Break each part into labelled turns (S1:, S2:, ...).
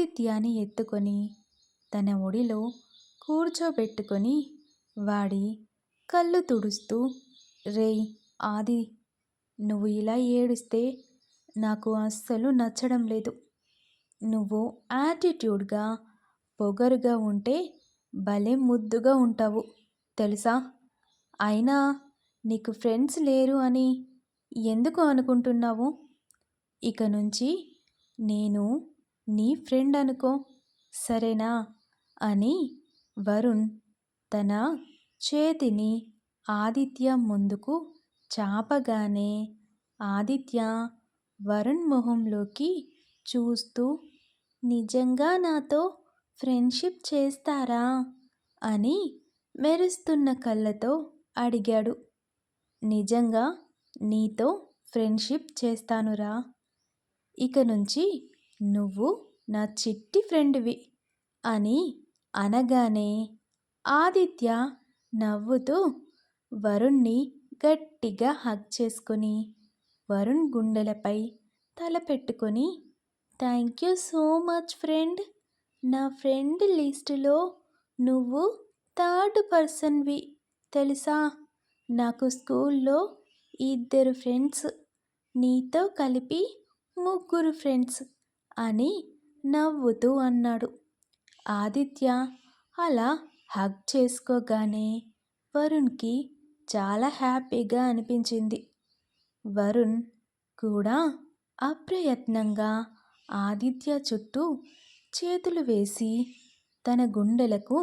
S1: ఆదిత్యాన్ని ఎత్తుకొని తన ఒడిలో కూర్చోబెట్టుకొని వాడి కళ్ళు తుడుస్తూ రేయ్ ఆది నువ్వు ఇలా ఏడిస్తే నాకు అస్సలు నచ్చడం లేదు. నువ్వు యాటిట్యూడ్గా పొగరుగా ఉంటే భలే ముద్దుగా ఉంటావు తెలుసా? అయినా నీకు ఫ్రెండ్స్ లేరు అని ఎందుకు అనుకుంటున్నావు? ఇక నుంచి నేను నీ ఫ్రెండ్ అనుకో. సరేనా? అని వరుణ్ తన చేతిని ఆదిత్య ముందుకు చాపగానే ఆదిత్య వరుణ్ మొహంలోకి చూస్తూ నిజంగా నాతో ఫ్రెండ్షిప్ చేస్తారా? అని మెరుస్తున్న కళ్ళతో అడిగాడు. నిజంగా నీతో ఫ్రెండ్షిప్ చేస్తానురా. ఇక నుంచి నువ్వు నా చిట్టి ఫ్రెండ్వి అని అనగానే ఆదిత్య నవ్వుతూ వరుణ్ణి గట్టిగా హగ్ చేసుకొని వరుణ్ గుండెలపై తల పెట్టుకొని thank you so much friend. నా ఫ్రెండ్ లిస్టులో నువ్వు థర్డ్ పర్సన్వి. తెలుసా? నాకు స్కూల్లో ఇద్దరు ఫ్రెండ్స్. నీతో కలిపి ముగ్గురు ఫ్రెండ్స్. అని నవ్వుతూ అన్నాడు. ఆదిత్య అలా హగ్ చేసుకోగానే వరుణ్కి చాలా హ్యాపీగా అనిపించింది. వరుణ్ కూడా అప్రయత్నంగా ఆదిత్య చుట్టూ చేతులు వేసి తన గుండెలకు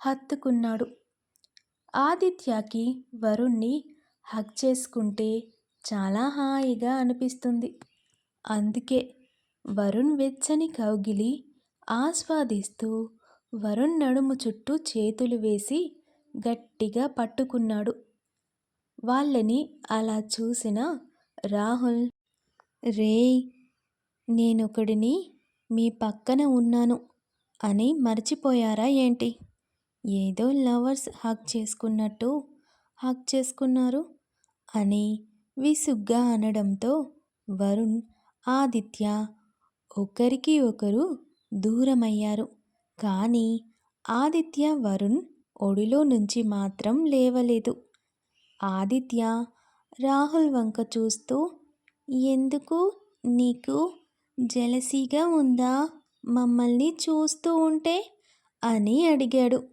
S1: హత్తుకున్నాడు. ఆదిత్యకి వరుణ్ణి హగ్ చేసుకుంటే చాలా హాయిగా అనిపిస్తుంది. అందుకే వరుణ్ వెచ్చని కౌగిలి ఆస్వాదిస్తూ వరుణ్ నడుము చుట్టూ చేతులు వేసి గట్టిగా పట్టుకున్నాడు. వాళ్ళని అలా చూసిన రాహుల్ రేయ్ నేనొకడిని మీ పక్కన ఉన్నాను అని మర్చిపోయారా ఏంటి? ఏదో లవర్స్ హక్ చేసుకున్నట్టు హక్ చేసుకున్నారు అని విసుగ్గా అనడంతో వరుణ్ ఆదిత్య ఒకరికి ఒకరు దూరమయ్యారు. కానీ ఆదిత్య వరుణ్ ఒడిలో నుంచి మాత్రం లేవలేదు. ఆదిత్య రాహుల్ వంక చూస్తూ ఎందుకు? నీకు జలసీగా ఉందా? మమ్మల్ని చూస్తూ ఉంటే? అని అడిగాడు.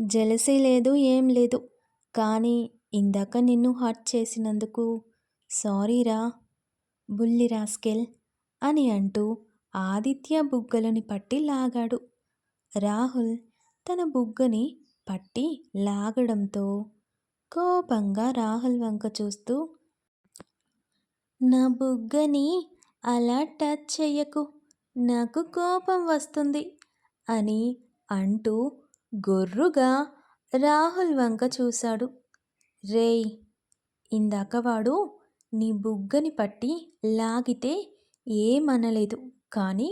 S1: జలసీ లేదు ఏం లేదు. కానీ ఇందాక నిన్ను హర్ట్ చేసినందుకు సారీరా బుల్లి రాస్కెల్ అని అంటూ ఆదిత్య బుగ్గలని పట్టి లాగాడు. రాహుల్ తన బుగ్గని పట్టి లాగడంతో కోపంగా రాహుల్ వంక చూస్తూ నా బుగ్గని అలా టచ్ చెయ్యకు నాకు కోపం వస్తుంది అని అంటూ గొర్రుగా రాహుల్ వంక చూశాడు. రేయ్ ఇందాక వాడు నీ బుగ్గని పట్టి లాగితే ఏమనలేదు. కానీ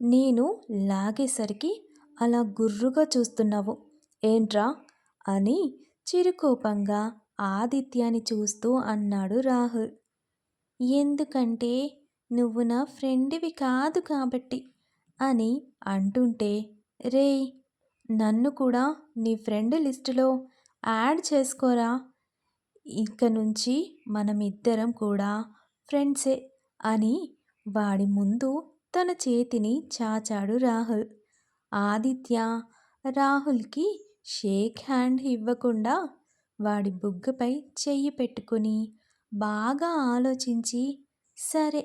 S1: నేను లాగేసరికి అలా గుర్రుగా చూస్తున్నావు. ఏంట్రా? అని చిరుకోపంగా ఆదిత్యాని చూస్తూ అన్నాడు రాహుల్. ఎందుకంటే నువ్వు నా ఫ్రెండ్వి కాదు కాబట్టి అని అంటుంటే రే నన్ను కూడా నీ ఫ్రెండ్ లిస్టులో యాడ్ చేసుకోరా? ఇక నుంచి మనమిద్దరం కూడా ఫ్రెండ్సే అని వాడి ముందు తన చేతిని చాచాడు రాహుల్. ఆదిత్య రాహుల్కి షేక్ హ్యాండ్ ఇవ్వకుండా వాడి బుగ్గపై చెయ్యి పెట్టుకుని బాగా ఆలోచించి సరే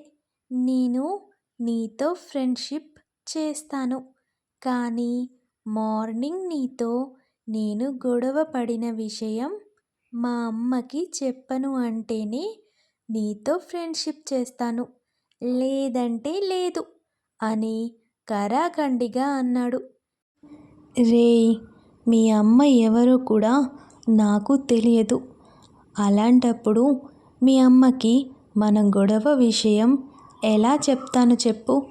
S1: నేను నీతో ఫ్రెండ్షిప్ చేస్తాను కానీ మార్నింగ్ నీతో నేను గొడవ పడిన విషయం మా అమ్మకి చెప్పను అంటేనే నీతో ఫ్రెండ్షిప్ చేస్తాను. లేదంటే లేదు. అని కరాఖండిగా అన్నాడు. రేయ్ మీ అమ్మ ఎవరో కూడా నాకు తెలియదు. అలాంటప్పుడు మీ అమ్మకి మన గొడవ విషయం ఎలా చెప్తాను చెప్పు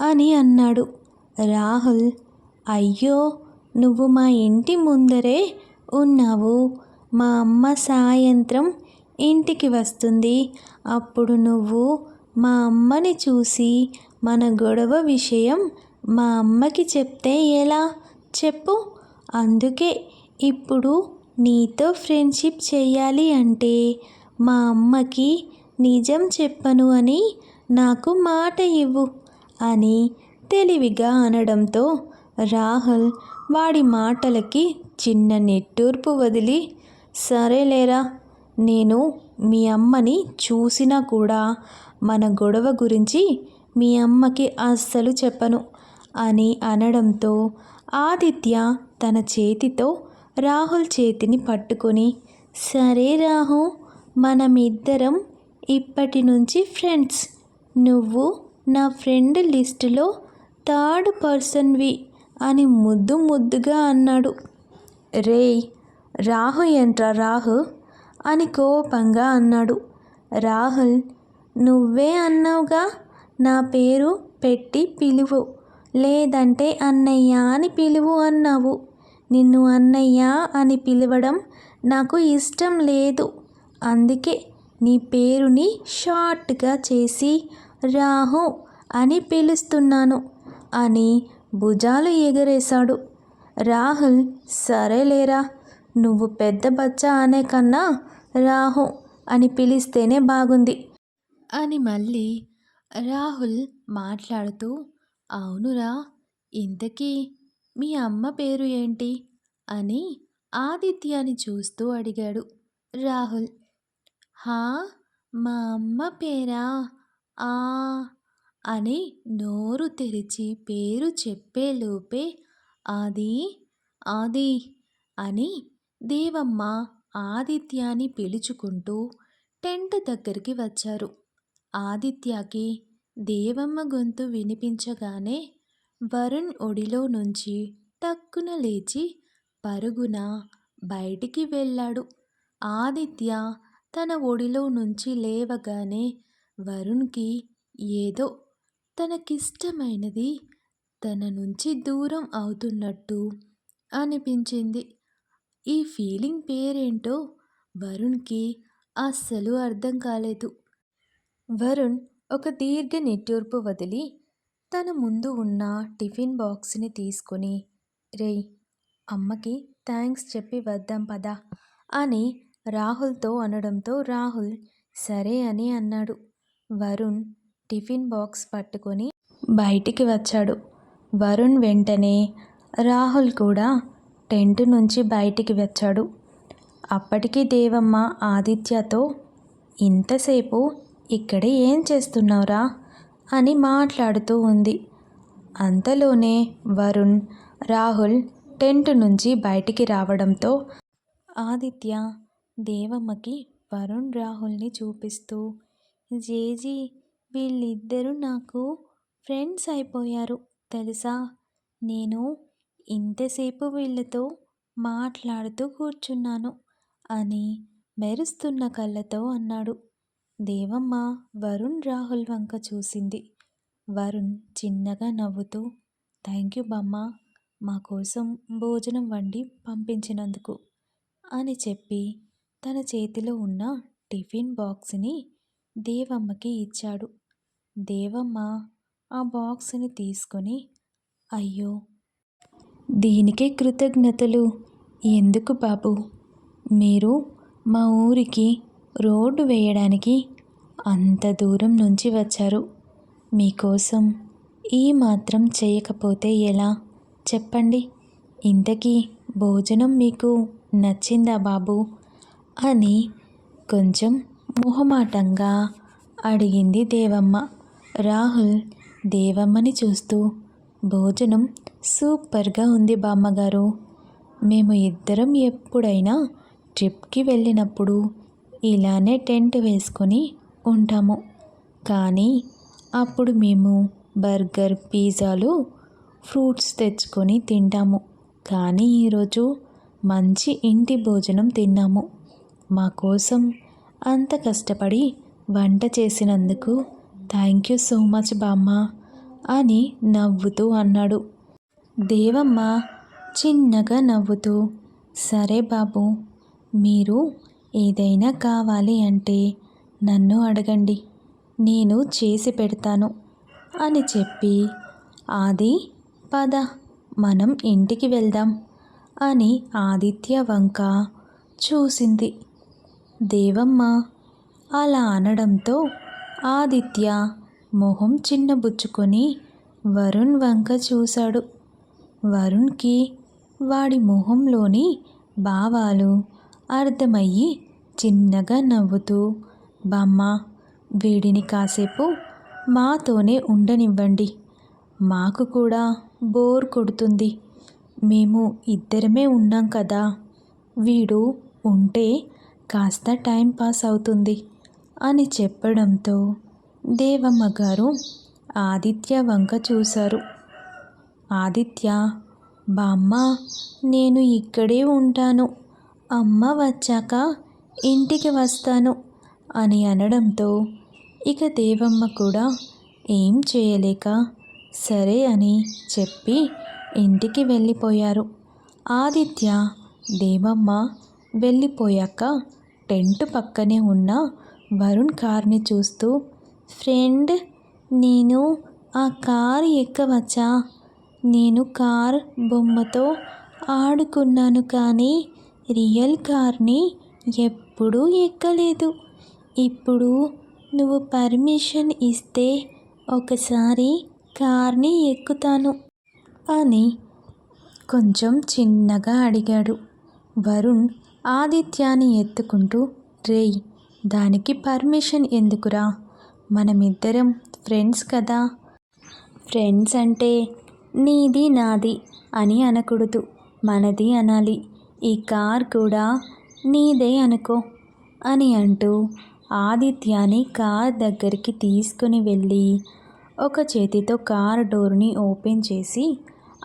S1: అని అన్నాడు. రాహుల్ అయ్యో నువ్వు మా ఇంటి ముందరే ఉన్నావు. మా అమ్మ సాయంత్రం ఇంటికి వస్తుంది. అప్పుడు నువ్వు మా అమ్మని చూసి మన గొడవ విషయం మా అమ్మకి చెప్తే ఎలా? చెప్పు. అందుకే ఇప్పుడు నీతో ఫ్రెండ్షిప్ చేయాలి అంటే మా అమ్మకి నిజం చెప్పను అని నాకు మాట ఇవ్వు అని తెలివిగా అనడంతో రాహుల్ వాడి మాటలకి చిన్న నిట్టూర్పు వదిలి సరేలేరా నేను మీ అమ్మని చూసినా కూడా మన గొడవ గురించి మీ అమ్మకి అస్సలు చెప్పను అని అనడంతో ఆదిత్య తన చేతితో రాహుల్ చేతిని పట్టుకొని సరే రాహు మనమిద్దరం ఇప్పటి నుంచి ఫ్రెండ్స్. నువ్వు నా ఫ్రెండ్ లిస్టులో థర్డ్ పర్సన్వి అని ముద్దు ముద్దుగా అన్నాడు. రేయ్ రాహు ఏంట్రా రాహు? అని కోపంగా అన్నాడు. రాహుల్ నువ్వే అన్నావుగా? నా పేరు పెట్టి పిలువు. లేదంటే అన్నయ్య అని పిలువు అన్నావు. నిన్ను అన్నయ్య అని పిలవడం నాకు ఇష్టం లేదు. అందుకే నీ పేరుని షార్ట్గా చేసి రాహు అని పిలుస్తున్నాను అని భుజాలు ఎగరేశాడు. రాహుల్ సరేలేరా నువ్వు పెద్ద బచ్చా అనే కన్నా రాహు అని పిలిస్తేనే బాగుంది అని మళ్ళీ రాహుల్ మాట్లాడుతూ అవునురా ఇంతకీ మీ అమ్మ పేరు ఏంటి? అని ఆదిత్యని చూస్తూ అడిగాడు రాహుల్. హా మా అమ్మ పేరా? ఆ అని నోరు తెరిచి పేరు చెప్పేలోపే ఆది ఆది అని దేవమ్మ ఆదిత్యాన్ని పిలుచుకుంటూ టెంట్ దగ్గరికి వచ్చారు. ఆదిత్యకి దేవమ్మ గొంతు వినిపించగానే వరుణ్ ఒడిలో నుంచి టక్కున లేచి పరుగున బయటికి వెళ్ళాడు. ఆదిత్య తన ఒడిలో నుంచి లేవగానే వరుణ్కి ఏదో తనకిష్టమైనది తన నుంచి దూరం అవుతున్నట్టు అనిపించింది. ఈ ఫీలింగ్ పేరేంటో వరుణ్కి అస్సలు అర్థం కాలేదు. వరుణ్ ఒక దీర్ఘ నిట్టూర్పు వదిలి తన ముందు ఉన్న టిఫిన్ బాక్స్ని తీసుకొని రేయ్ అమ్మకి థ్యాంక్స్ చెప్పి వద్దాం పదా అని రాహుల్తో అనడంతో రాహుల్ సరే అని అన్నాడు. వరుణ్ టిఫిన్ బాక్స్ పట్టుకొని బయటికి వచ్చాడు. వరుణ్ వెంటనే రాహుల్ కూడా టెంట్ నుంచి బయటికి వచ్చాడు. అప్పటికి దేవమ్మ ఆదిత్యతో ఇంతసేపు ఇక్కడే ఏం చేస్తున్నావురా? అని మాట్లాడుతూ ఉంది. అంతలోనే వరుణ్ రాహుల్ టెంట్ నుంచి బయటికి రావడంతో ఆదిత్య దేవమ్మకి వరుణ్ రాహుల్ని చూపిస్తూ జేజీ వీళ్ళిద్దరూ నాకు ఫ్రెండ్స్ అయిపోయారు తెలుసా? నేను ఇంతసేపు వీళ్ళతో మాట్లాడుతూ కూర్చున్నాను అని మెరుస్తున్న కళ్ళతో అన్నాడు. దేవమ్మ వరుణ్ రాహుల్ వంక చూసింది. వరుణ్ చిన్నగా నవ్వుతూ థ్యాంక్ యూ బామ్మ మా కోసం భోజనం వండి పంపించినందుకు అని చెప్పి తన చేతిలో ఉన్న టిఫిన్ బాక్స్ని దేవమ్మకి ఇచ్చాడు. దేవమ్మ ఆ బాక్స్ని తీసుకొని అయ్యో దీనికే కృతజ్ఞతలు. ఎందుకు బాబు? మీరు మా ఊరికి రోడ్డు వేయడానికి అంత దూరం నుంచి వచ్చారు. మీకోసం ఈ మాత్రం చేయకపోతే ఎలా? చెప్పండి. ఇంతకీ భోజనం మీకు నచ్చిందా బాబు? అని కొంచెం మొహమాటంగా అడిగింది దేవమ్మ. రాహుల్ దేవమ్మని చూస్తూ భోజనం సూపర్గా ఉంది బామ్మగారు. మేము ఇద్దరం ఎప్పుడైనా ట్రిప్కి వెళ్ళినప్పుడు ఇలానే టెంట్ వేసుకొని ఉంటాము. కానీ అప్పుడు మేము బర్గర్ పిజ్జాలు ఫ్రూట్స్ తెచ్చుకొని తింటాము. కానీ ఈరోజు మంచి ఇంటి భోజనం తిన్నాము. మా కోసం అంత కష్టపడి వంట చేసినందుకు థ్యాంక్ యూ సో మచ్ బామ్మ అని నవ్వుతూ అన్నాడు. దేవమ్మ చిన్నగా నవ్వుతూ సరే బాబు మీరు ఏదైనా కావాలి అంటే నన్ను అడగండి. నేను చేసి పెడతాను అని చెప్పి ఆది పద మనం ఇంటికి వెళ్దాం అని ఆదిత్య వంక చూసింది. దేవమ్మ అలా అనడంతో ఆదిత్య మొహం చిన్నబుచ్చుకొని వరుణ్ వంక చూశాడు. వరుణ్కి వాడి మొహంలోని భావాలు అర్థమయ్యి చిన్నగా నవ్వుతూ బామ్మ వీడిని కాసేపు మాతోనే ఉండనివ్వండి. మాకు కూడా బోర్ కొడుతుంది. మేము ఇద్దరమే ఉన్నాం కదా. వీడు ఉంటే కాస్త టైం పాస్ అవుతుంది అని చెప్పడంతో దేవమ్మ గారు ఆదిత్య వంక చూశారు. ఆదిత్య బామ్మ నేను ఇక్కడే ఉంటాను. అమ్మ వచ్చాక ఇంటికి వస్తాను అని అనడంతో ఇక దేవమ్మ కూడా ఏం చేయలేక సరే అని చెప్పి ఇంటికి వెళ్ళిపోయారు. ఆదిత్య దేవమ్మ వెళ్ళిపోయాక టెంట్ పక్కనే ఉన్న వరుణ్ కార్ని చూస్తూ ఫ్రెండ్ నేను ఆ కార్ ఎక్కవచ్చా? నేను కార్ బొమ్మతో ఆడుకున్నాను కానీ రియల్ కార్ని ఎప్పుడూ ఎక్కలేదు. ఇప్పుడు నువ్వు పర్మిషన్ ఇస్తే ఒకసారి కార్ని ఎక్కుతాను అని కొంచెం చిన్నగా అడిగాడు. వరుణ్ ఆదిత్యాన్ని ఎత్తుకుంటూ రేయ్ దానికి పర్మిషన్ ఎందుకురా? మనమిద్దరం ఫ్రెండ్స్ కదా. ఫ్రెండ్స్ అంటే నీది నాది అని అనకూడదు. మనది అనాలి. ఈ కార్ కూడా నీదే అనుకో అని అంటూ ఆదిత్యాని కార్ దగ్గరికి తీసుకుని వెళ్ళి ఒక చేతితో కార్ డోర్ని ఓపెన్ చేసి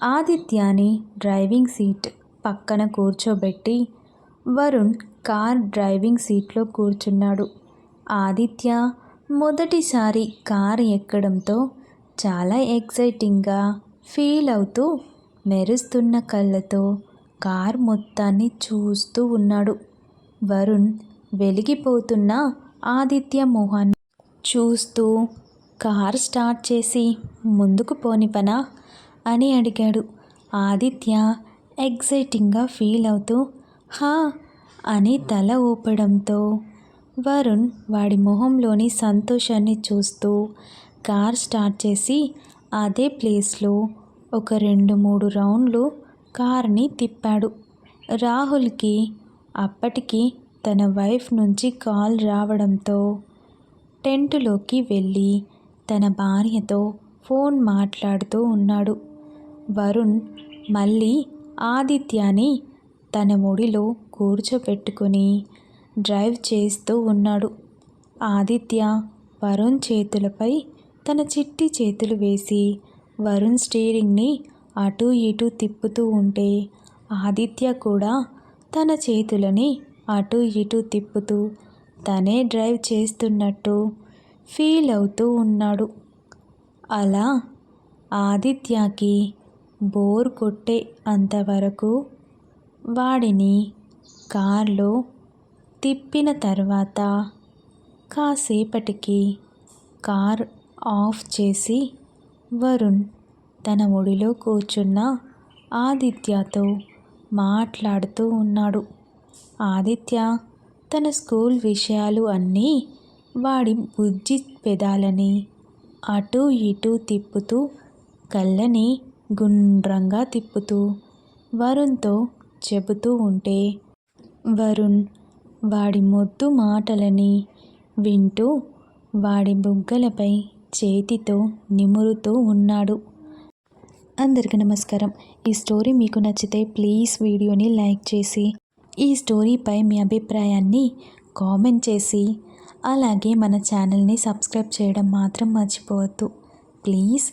S1: ఆదిత్యాని డ్రైవింగ్ సీట్ పక్కన కూర్చోబెట్టి వరుణ్ కార్ డ్రైవింగ్ సీట్లో కూర్చున్నాడు. ఆదిత్య మొదటిసారి కార్ ఎక్కడంతో చాలా ఎక్సైటింగ్గా ఫీల్ అవుతూ మెరుస్తున్న కళ్ళతో కార్ మొత్తాన్ని చూస్తూ ఉన్నాడు. వరుణ్ వెలిగిపోతున్న ఆదిత్య మొహాన్ని చూస్తూ కార్ స్టార్ట్ చేసి ముందుకు పోనిపనా అని అడిగాడు. ఆదిత్య ఎగ్జైటింగ్గా ఫీల్ అవుతూ హా! అని తల ఊపడంతో వరుణ్ వాడి మొహంలోని సంతోషాన్ని చూస్తూ కార్ స్టార్ట్ చేసి అదే ప్లేస్లో ఒక రెండు మూడు రౌండ్లు కార్ని తిప్పాడు. రాహుల్కి అప్పటికి తన వైఫ్ నుంచి కాల్ రావడంతో టెంటులోకి వెళ్ళి తన భార్యతో ఫోన్ మాట్లాడుతూ ఉన్నాడు. వరుణ్ మళ్ళీ ఆదిత్యాని తన ఒడిలో కూర్చోపెట్టుకుని డ్రైవ్ చేస్తూ ఉన్నాడు. ఆదిత్య వరుణ్ చేతులపై తన చిట్టి చేతులు వేసి వరుణ్ స్టీరింగ్ని అటూ ఇటూ తిప్పుతూ ఉంటే ఆదిత్య కూడా తన చేతులని అటు ఇటు తిప్పుతూ తనే డ్రైవ్ చేస్తున్నట్టు ఫీల్ అవుతూ ఉన్నాడు. అలా ఆదిత్యకి బోర్ కొట్టే అంతవరకు వాడిని కార్లో తిప్పిన తర్వాత కాసేపటికి కార్ ఆఫ్ చేసి వరుణ్ తన ఒడిలో కూర్చున్న ఆదిత్యతో మాట్లాడుతూ ఉన్నాడు. ఆదిత్య తన స్కూల్ విషయాలు అన్నీ వాడి బుజ్జి పెదాలని అటూ ఇటూ తిప్పుతూ కళ్ళని గుండ్రంగా తిప్పుతూ వరుణ్తో చెబుతూ ఉంటే వరుణ్ వాడి మొద్దు మాటలని వింటూ వాడి బుగ్గలపై చేతితో నిమురుతూ ఉన్నాడు. అందరికీ నమస్కారం. ఈ స్టోరీ మీకు నచ్చితే ప్లీజ్ వీడియోని లైక్ చేసి ఈ స్టోరీపై మీ అభిప్రాయాన్ని కామెంట్ చేసి అలాగే మన ఛానల్ని సబ్స్క్రైబ్ చేయడం మాత్రం మర్చిపోవద్దు. ప్లీజ్